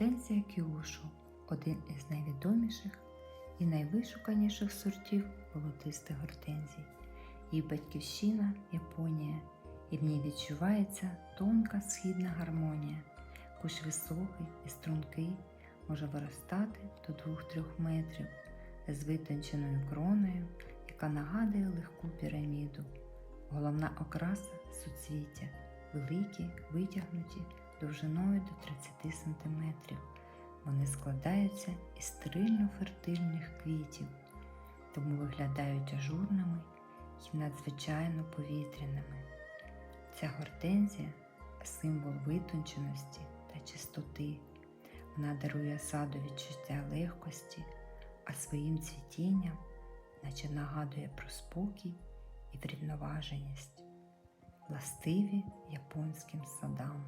Гортензія Кіушу один із найвідоміших і найвишуканіших сортів волотистих гортензій. Її батьківщина Японія, і в ній відчувається тонка східна гармонія. Кущ високий і стрункий може виростати до 2-3 метрів з витонченою кроною, яка нагадує легку піраміду. Головна окраса суцвіття великі, витягнуті довжиною до 30 см. Вони складаються із стрильно фертильних квітів, тому виглядають ажурними і надзвичайно повітряними. Ця гортензія символ витонченості та чистоти. Вона дарує саду відчуття легкості, а своїм цвітінням, наче нагадує про спокій і врівноваженість, властиві японським садам.